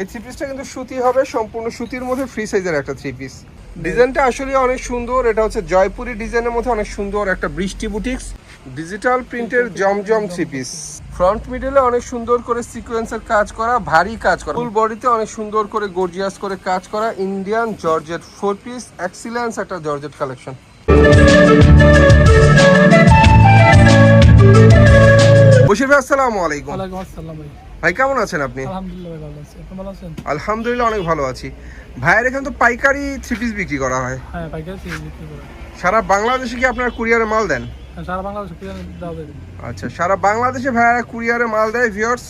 এই থ্রি পিসটা কিন্তু সুতি হবে, সম্পূর্ণ সুতির মধ্যে ফ্রি সাইজের একটা থ্রি পিস ডিজাইনটা আসলে অনেক সুন্দর, এটা হচ্ছে জয়পুরি ডিজাইনের মধ্যে অনেক সুন্দর একটা বৃষ্টি বুটিক্স ডিজিটাল প্রিন্টের জমজম থ্রি পিস ফ্রন্ট মিডলে অনেক সুন্দর করে সিকোয়েন্সের কাজ করা, ভারী কাজ করা। ফুল বডিতে অনেক সুন্দর করে গর্জিয়াস করে কাজ করা Indian georgette four piece excellence একটা জর্জেট কালেকশন আসসালামু আলাইকুম। ওয়ালাইকুম আসসালাম ভাই। ভাই কেমন আছেন আপনি? আলহামদুলিল্লাহ ভালো আছি। আপনি ভালো আছেন? আলহামদুলিল্লাহ অনেক ভালো আছি। ভাইয়ের এখানে তো পাইকারি থ্রি পিস বিক্রি করা হয়। হ্যাঁ পাইকারি থেকে বিক্রি করে সারা বাংলাদেশে কি আপনারা কুরিয়ারে মাল দেন? হ্যাঁ, সারা বাংলাদেশে কুরিয়ার দেওয়া যাবে আচ্ছা সারা বাংলাদেশে ভাইয়ারা কুরিয়ারে মাল দেয় ভিউয়ার্স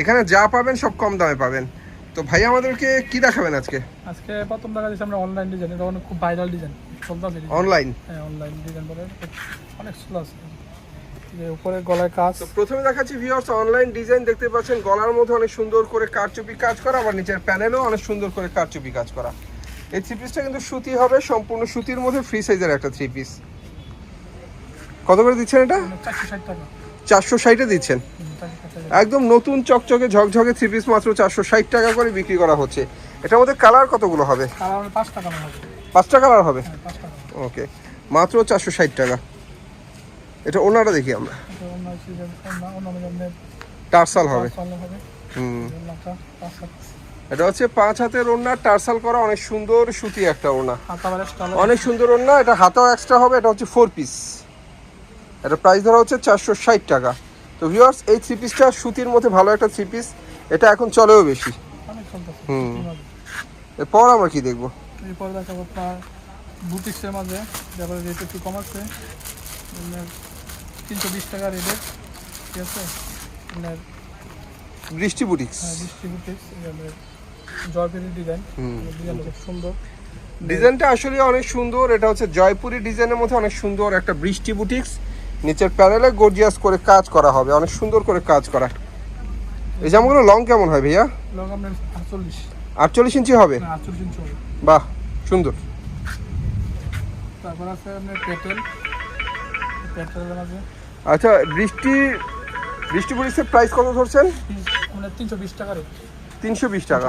এখানে যা পাবেন সব কম দামে পাবেন। তো ভাই আমাদেরকে কি দেখাবেন আজকে? আজকে প্রথম দেখা যাচ্ছে আমরা অনলাইন ডিজাইন এটা অনেক খুব ভাইরাল ডিজাইন অনলাইন হ্যাঁ অনলাইন ডিজাইন বলে অনেক স্লো আছে। যে উপরে গলায় কাজ। তো প্রথমে দেখাচ্ছি ভিউয়ার্স অনলাইন ডিজাইন দেখতে পাচ্ছেন। গলার মধ্যে অনেক সুন্দর করে কারচুপি কাজ করা আবার নিচের প্যানেলও অনেক সুন্দর করে কারচুপি কাজ করা। এই থ্রি পিসটা কিন্তু সুতি হবে সম্পূর্ণ সুতির মধ্যে ফ্রি সাইজের একটা থ্রি পিস কত করে দিচ্ছেন এটা? চারশো ষাট দিচ্ছেন। একদম নতুন চকচকে ঝকঝকে থ্রি পিস মাত্র চারশো ষাট টাকা করে বিক্রি করা হচ্ছে। এটার মধ্যে কালার কতগুলো হবে? পাঁচটা কালার হবে। হ্যাঁ ওকে মাত্র চারশো ষাট টাকা। এটা ওনাটা দেখি আমরা। টার্সাল হবে। হুম। এটা হচ্ছে পাঁচ হাতের ওড়না টার্সাল করা অনেক সুন্দর সুতি একটা ওড়না। স্টল অনেক সুন্দর ওড়না এটা হাতাও এক্সট্রা হবে এটা হচ্ছে ফোর পিস এটা প্রাইস ধরা হচ্ছে চারশো ষাট টাকা। তো ভিউয়ার্স এই থ্রি পিসটা সুতির মধ্যে ভালো একটা থ্রি পিস এটা এখন চলেও বেশি। হুম। এরপর আমরা কি দেখব? এরপর দেখাবো আপনার বুটিক্সের মাঝে রেট একটু কম আছে তিনশো বিশ টাকা রেটে ঠিক আছে? আপনার বৃষ্টি বুটিক্স। বৃষ্টি বুটিক্স জয়পুরি ডিজাইন ডিজাইন খুব সুন্দর। ডিজাইনটা আসলে অনেক সুন্দর। এটা হচ্ছে জয়পুরি ডিজাইনের মধ্যে অনেক সুন্দর একটা বৃষ্টি বুটিক্স। নিচের প্যানেলে গর্জিয়াস করে কাজ করা হবে। অনেক সুন্দর করে কাজ করা। এই জামাগুলো লং কেমন হয় ভাইয়া? আপনার আটচল্লিশ। ইঞ্চি হবে? আটচল্লিশ ইঞ্চি হবে। বাহ সুন্দর। তারপর আছে আপনার পেটেল পেটেলের মাঝে আচ্ছা বৃষ্টি বৃষ্টি বুটিক্সের প্রাইস কত ধরছেন? মানে তিনশো বিশ টাকা তিনশো বিশ টাকা।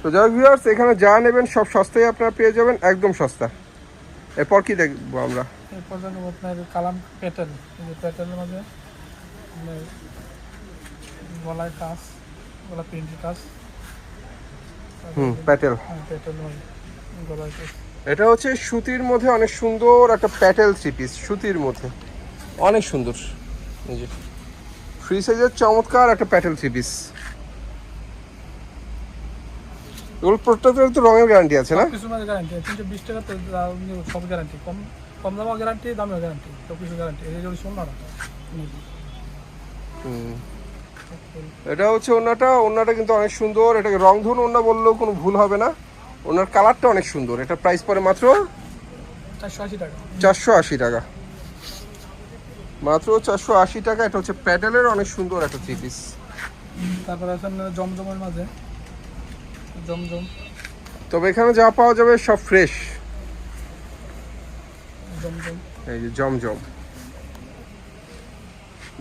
তো যাই ভিউয়ার্স এখানে যা নেবেন সব সস্তায় আপনারা পেয়ে যাবেন একদম সস্তা। এরপর কি দেখব আমরা? এরপর আপনার কালাম পেটেল এই যে পেটেলের মাঝে গলায় কাজ গলা প্রিন্টের কাজ। হুম প্যাটেল হ্যাঁ মাঝে গলায় কাজ। এটা হচ্ছে সুতির মধ্যে অনেক সুন্দর একটা প্যাটেল থ্রি পিস সুতির মধ্যে। অনেক সুন্দর। এই যে। ফ্রি সাইজের চমৎকার একটা প্যাটেল থ্রি পিস। এগুলো তো রঙের গ্যারান্টি আছে না? কিছু গ্যারান্টি তিনশো বিশ টাকা তো দাম নিয়ে সব গ্যারান্টি কম কম দামও গ্যারান্টি দামেও গ্যারান্টি সব কিছু গ্যারান্টি এই। এটা হচ্ছে ওনাটা ওনাটা কিন্তু অনেক সুন্দর। এটাকে রং ধরুন ওনা বললেও কোনো ভুল হবে না। ওনার কালারটা অনেক সুন্দর। এটা প্রাইস পড়ে মাত্র চারশো আশি টাকা। মাত্র চারশো আশি টাকা এটা হচ্ছে প্যাডেলের অনেক সুন্দর একটা থ্রি পিস তারপরে জমজমের মাঝে। জমজম। তবে এখানে যা পাওয়া যাবে সব ফ্রেশ এই যে জমজম।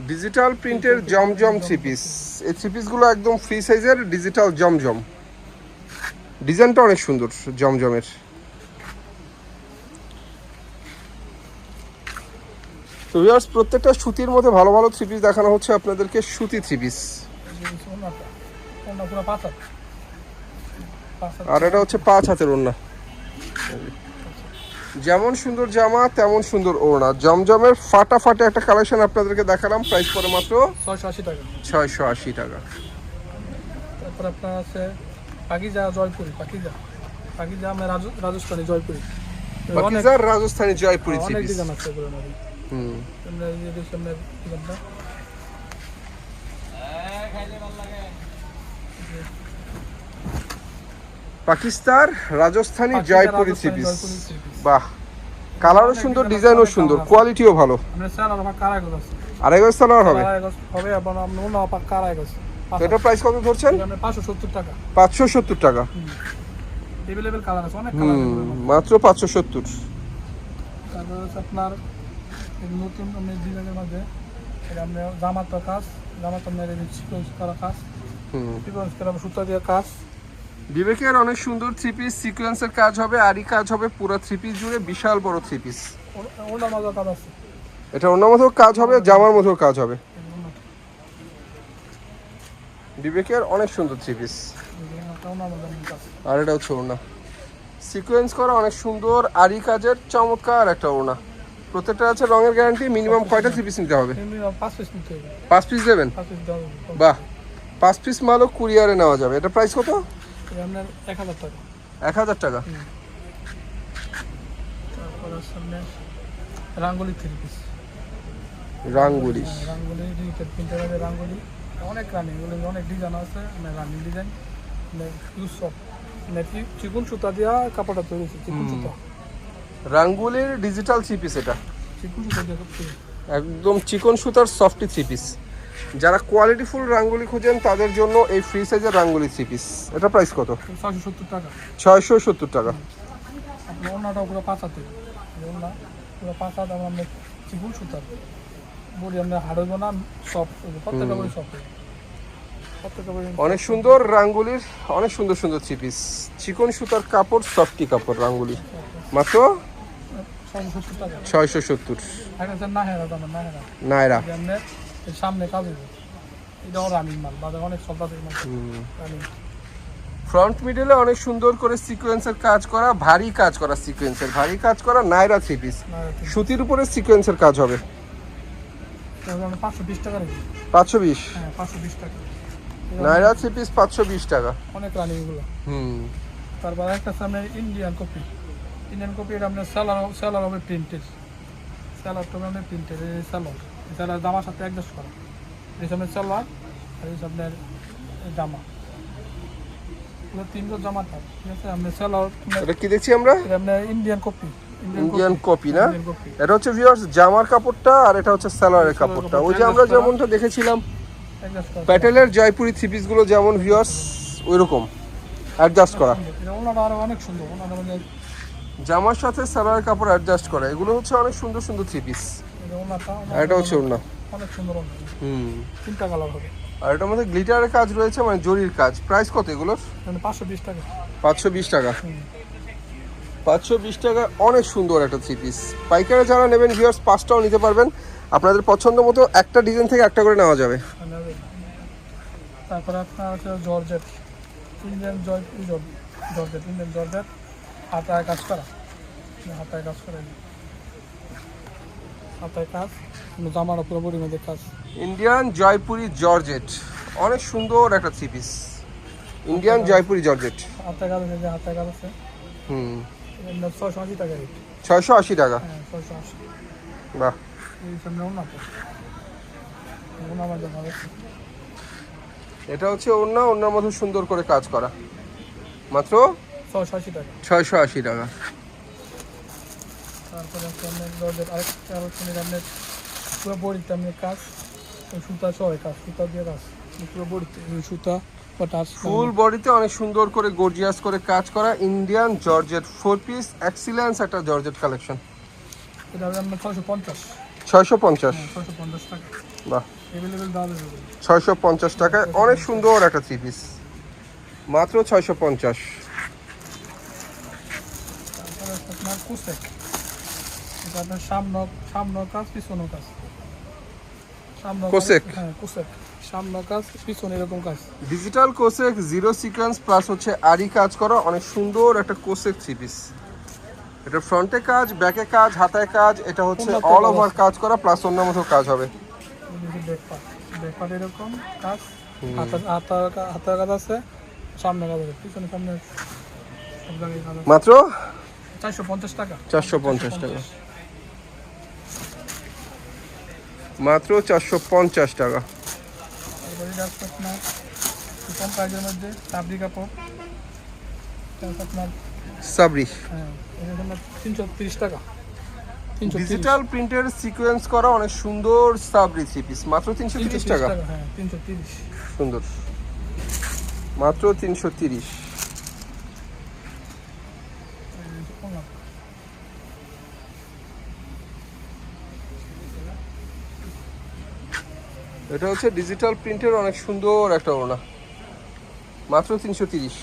ডিজিটাল প্রিন্টের জমজম থ্রি পিস এই থ্রি পিসগুলো একদম ফ্রি সাইজের ডিজিটাল জমজম। ডিজাইনটা অনেক সুন্দর জমজমের। তো ভিউয়ার্স প্রত্যেকটা সুতির মধ্যে ভালো ভালো থ্রি পিস দেখানো হচ্ছে আপনাদেরকে সুতি থ্রি পিস আর এটা হচ্ছে পাঁচ হাতের ওড়না। যেমন সুন্দর জামা তেমন সুন্দর ওড়না। জমজমের ফাটাফাটি একটা কালেকশন আপনাদেরকে দেখালাম প্রাইস পরে মাত্র ছয়শো আশি টাকা। ছয়শো আশি টাকা। তারপর আপনার আছে পাকিজা জয়পুরি পাকিজা। পাকিজা আমরা রাজ- জয়পুরি। অনেক বাকিজার জয়পুরি অনেক ডিজাইন আছে এগুলোর হুম। আমরা এই যে দেখছি আমরা ডিজাইনটা Pakistan Rajasthani Jaipuri three Rajasthani piece Jaipuri three piece। বাহ কালারও সুন্দর ডিজাইনও সুন্দর কোয়ালিটিও ভালো। আড়াই গজ সালোয়ার হবে? হবে এবং আমরা অন্য পাক গজ তো এটা প্রাইস কত ধরছেন? আমরা পাঁচশো সত্তর টাকা। পাঁচশো সত্তর টাকা। এভেলেবেল কালার আছে অনেক কালার মাত্র পাঁচশো সত্তর। তারপর হচ্ছে আপনার নতুন আমি ডিজাইনের মধ্যে এটা আমরা জামাতো কাজ জামাতো এই সিকোয়েন্স করা কাজ। হুম। সিকোয়েন্স করা সুতা দিয়ে কাজ। বিবেকের অনেক সুন্দর থ্রি পিস সিকোয়েন্সের কাজ হবে আরই কাজ হবে পুরো থ্রি পিস জুড়ে বিশাল বড় থ্রি পিস ওটা মজা কাজ আছে। এটা অন্য মতো কাজ হবে জামার মতো কাজ হবে। বিবেকের অনেক সুন্দর থ্রি পিস। আর এটা হচ্ছে ওড়না। সিকোয়েন্স করা অনেক সুন্দর আরি কাজের চমৎকার একটা ওড়না। প্রত্যেকটা আছে রঙের গ্যারান্টি মিনিমাম কয়টা থ্রি পিস নিতে হবে? পাঁচ পিস দেবেন? বাহ পাঁচ পিস মালও কুরিয়ারে নেওয়া যাবে। এটা প্রাইস কত? এক হাজার টাকা। রাঙ্গুলি থ্রি পিস রাঙ্গুলি। রাঙ্গুলি। অনেক রানিং এগুলো অনেক ডিজাইন আছে মানে রানিং ডিজাইন সব। মানে কি চিকুন সুতা দিয়া কাপড়টা তৈরি হয়েছে চিকুন সুতা। রাঙ্গুলির ডিজিটাল থ্রি পিস এটা। চিকুন সুতা দিয়ে একদম চিকন সুতার সফটি থ্রি পিস যারা কোয়ালিটিফুল রাঙ্গুলি খুঁজেন তাদের জন্য এই ফ্রি সাইজের রাঙ্গুলি থ্রি পিস এটা প্রাইস কত? ছয়শো সত্তর টাকা। ছয়শো সত্তর টাকা। আপনার ওনাটাও পুরো পাঁচ হাতে ওনা পুরো পাঁচ হাত আমরা চিকুন সুতার। বড়ি আমরা হাড় না সব প্রত্যেকটা বড়ি সব অনেক সুন্দর রাঙ্গুলির অনেক সুন্দর সুন্দর থ্রি পিস চিকন সুতার কাপড় সফটি কাপড় রাঙ্গুলি। মাত্র? ছয়শো সত্তর। এই সামনে কাজ ফ্রন্ট মিডলে অনেক সুন্দর করে সিকোয়েন্সের কাজ করা ভারী কাজ করা সিকোয়েন্সের ভারী কাজ করা নাইরা থ্রি পিস সুতির উপরে সিকোয়েন্সের কাজ হবে। পাঁচশো বিশ টাকা পাঁচশো বিশ? হ্যাঁ পাঁচশো বিশ টাকা। নাইরা থ্রি পিস পাঁচশো বিশ টাকা। অনেক রানিং এগুলো। হুম। তারপর একটা আছে ইন্ডিয়ান কপি ইন্ডিয়ান কপি এটা আপনার স্যালার স্যালার হবে প্রিন্টেড স্যালারটা হবে প্রিন্টেড এই স্যালার স্যালার জামার সাথে অ্যাডজাস্ট করা এই সামনে আর এই সামনের জামা। তিনটো জামা থাক ঠিক আছে? আপনার স্যালার এটা কি দেখছি আমরা? আপনার ইন্ডিয়ান কপি ইন্ডিয়ান কপি না? এটা হচ্ছে ভিউয়ার্স জামার কাপড়টা আর এটা হচ্ছে সালোয়ারের কাপড়টা। ওই যে আমরা যেমনটা দেখেছিলাম প্যাটেলের জয়পুরি থ্রি পিসগুলো যেমন ভিউয়ার্স ওই রকম অ্যাডজাস্ট করা অনেক সুন্দর। মানে জামার সাথে সালোয়ারের কাপড় অ্যাডজাস্ট করা। এগুলো হচ্ছে অনেক সুন্দর সুন্দর থ্রি পিস এটা হচ্ছে ওড়না। অনেক সুন্দর ওনা হুম। তিনটা কালার হবে। আর এটার মধ্যে গ্লিটারের কাজ রয়েছে মানে জরির কাজ। প্রাইস কত এগুলোর? মানে পাঁচশো বিশ টাকা। পাঁচশো বিশ টাকা। হুম। পাঁচশো বিশ টাকা অনেক সুন্দর একটা থ্রি পিস পাইকারে যারা নেবেন ভিউয়ার্স পাঁচটাও নিতে পারবেন। আপনাদের পছন্দ মতো একটা ডিজাইন থেকে একটা করে নেওয়া যাবে। তারপরে আপনার হচ্ছে georgette. Indian georgette Indian georgette হাতায় কাজ করা। হাতায় কাজ করে হাতায় কাজ জামার পুরো বড়ির মধ্যে কাজ। Indian Jaipuri georgette. অনেক সুন্দর একটা three piece Indian Jaipuri georgette. হাতায় কাজ আছে যে হাতায় কাজ আছে। হুম। ছয়শো আশি টাকা রেট ছয়শো আশি টাকা? হ্যাঁ ছয়শো আশি। বাহ। এটা হচ্ছে অন্য অন্যর মতো সুন্দর করে কাজ করা। মাত্র? ছয়শো আশি টাকা। ছয়শো আশি টাকা। তারপরে আরেকটা আপনার পুরো বড়িতে আপনার কাজ সুতা সহ কাজ সুতা দিয়ে কাজ। পুরো বড়িতে সুতা। ফুল বডিতে অনেক সুন্দর করে গর্জিয়াস করে কাজ করা Indian georgette four piece excellence একটা জর্জেট কালেকশন এটা পঞ্চাশ। ছয়শো পঞ্চাশ। টাকা। বাহ। দাম পঞ্চাশ টাকায় অনেক সুন্দর একটা থ্রি পিস মাত্র ছয়শো পঞ্চাশ। আপনার কুসেক। এটা আপনার সামনে সামনে কাজ পিছনে কাজ। সামনে কোসেক? হ্যাঁ কুসেক। সামনে কাজ পিছনে এরকম কাজ। ডিজিটাল কোসেক জিরো সিকোয়েন্স প্লাস হচ্ছে আরি কাজ করা অনেক সুন্দর একটা কোসেক থ্রি পিস এটা ফ্রন্টে কাজ ব্যাকে কাজ হাতায় কাজ এটা হচ্ছে অল ওভার কাজ। করা প্লাস অন্য মতো কাজ হবে। ব্যাকপার্ট ব্যাকপার্ট এরকম কাজ। হাতার হাতার কাজ আছে সামনে কাজ আছে পিছনে সামনে সব জায়গায় কাজ আছে। মাত্র? চারশো পঞ্চাশ টাকা। চারশো পঞ্চাশ টাকা। মাত্র চারশো পঞ্চাশ টাকা। এটা হচ্ছে আপনার কম প্রাইজের মধ্যে সাবরি কাপড় আপনার সাবরি হ্যাঁ তিনশো তিরিশ টাকা। ডিজিটাল প্রিন্টের সিকোয়েন্স করা অনেক সুন্দর সাবরি থ্রি পিস মাত্র তিনশো তিরিশ টাকা হ্যাঁ তিনশো তিরিশ। সুন্দর। মাত্র তিনশো তিরিশ। এটা হচ্ছে ডিজিটাল প্রিন্টের অনেক সুন্দর একটা ওড়না। মাত্র তিনশো তিরিশ।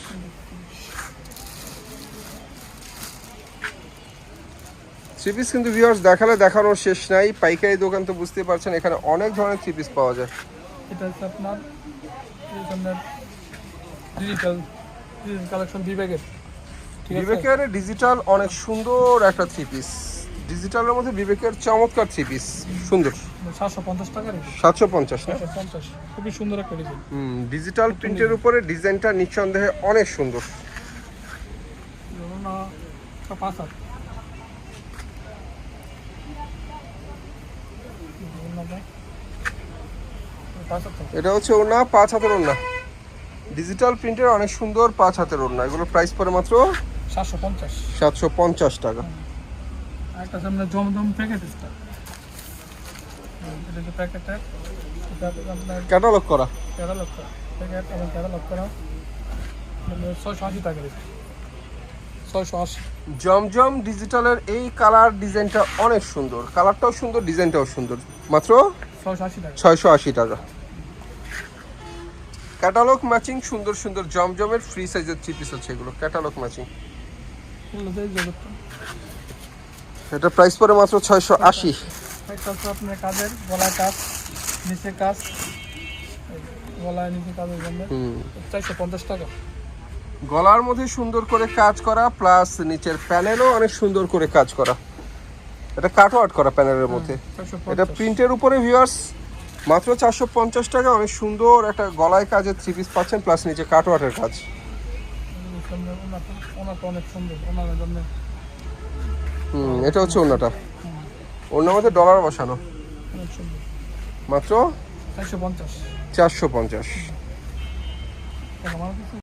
থ্রি পিস কিন্তু ভিউয়ার্স দেখালে দেখানোর শেষ নাই। পাইকারি দোকান তো বুঝতে পারছেন এখানে অনেক ধরনের থ্রি পিস পাওয়া যায়। এটা হচ্ছে আপনার ডিজিটাল ডিজিটাল কালেকশন বিবেকের। বিবেকের ডিজিটাল অনেক সুন্দর একটা থ্রি পিস ডিজিটালের মধ্যে বিবেকের চমৎকার থ্রি পিস সুন্দর। সাতশো পঞ্চাশ টাকার সাতশো পঞ্চাশ না? খুবই সুন্দর একটা ডিজাইন হুম ডিজিটাল প্রিন্টের উপরে ডিজাইনটা নিঃসন্দেহে অনেক সুন্দর। এটা হচ্ছে ওনা পাঁচ হাতের ওনা ডিজিটাল প্রিন্টের অনেক সুন্দর পাঁচ হাতের ওনা এগুলো প্রাইস পড়ে মাত্র সাতশো পঞ্চাশ। সাতশো পঞ্চাশ টাকা। একটা সামনে জমজম এটা এটা যে প্যাকেটটা এটা আপনার ক্যাটালগ করা। ক্যাটালগ করা। প্যাকেট এবং ক্যাটালগ করা। ছয়শো আশি টাকা ছয়শো আশি। জমজম ডিজিটালের এই কালার ডিজাইনটা অনেক সুন্দর। কালারটাও সুন্দর ডিজাইনটাও সুন্দর। মাত্র ছয়শো আশি টাকা। ক্যাটালগ ম্যাচিং সুন্দর সুন্দর জমজমের ফ্রি সাইজের থ্রি পিস হচ্ছে এগুলো। Catalogue matching. এটা প্রাইস পড়ে মাত্র ছয়শো আশি। একটা হচ্ছে আপনার কাজের গলায় কাজ নিচে কাজ গলায় নিচে কাজের জন্য। হুম। চারশো পঞ্চাশ টাকা। গলার মধ্যে সুন্দর করে কাজ করা প্লাস নিচের প্যানেলও অনেক সুন্দর করে কাজ করা। এটা কাটও আর্ট করা প্যানেলের মধ্যে। এটা প্রিন্টের উপরে ভিউয়ার্স মাত্র চারশো পঞ্চাশ টাকা। অনেক সুন্দর একটা গলায় কাজের থ্রি পিস পাচ্ছেন প্লাস নিচে কাটও আর্টের কাজ। হুম এটা হচ্ছে অন্যটা অন্য মধ্যে ডলার বসানো। মাত্র? চারশো পঞ্চাশ।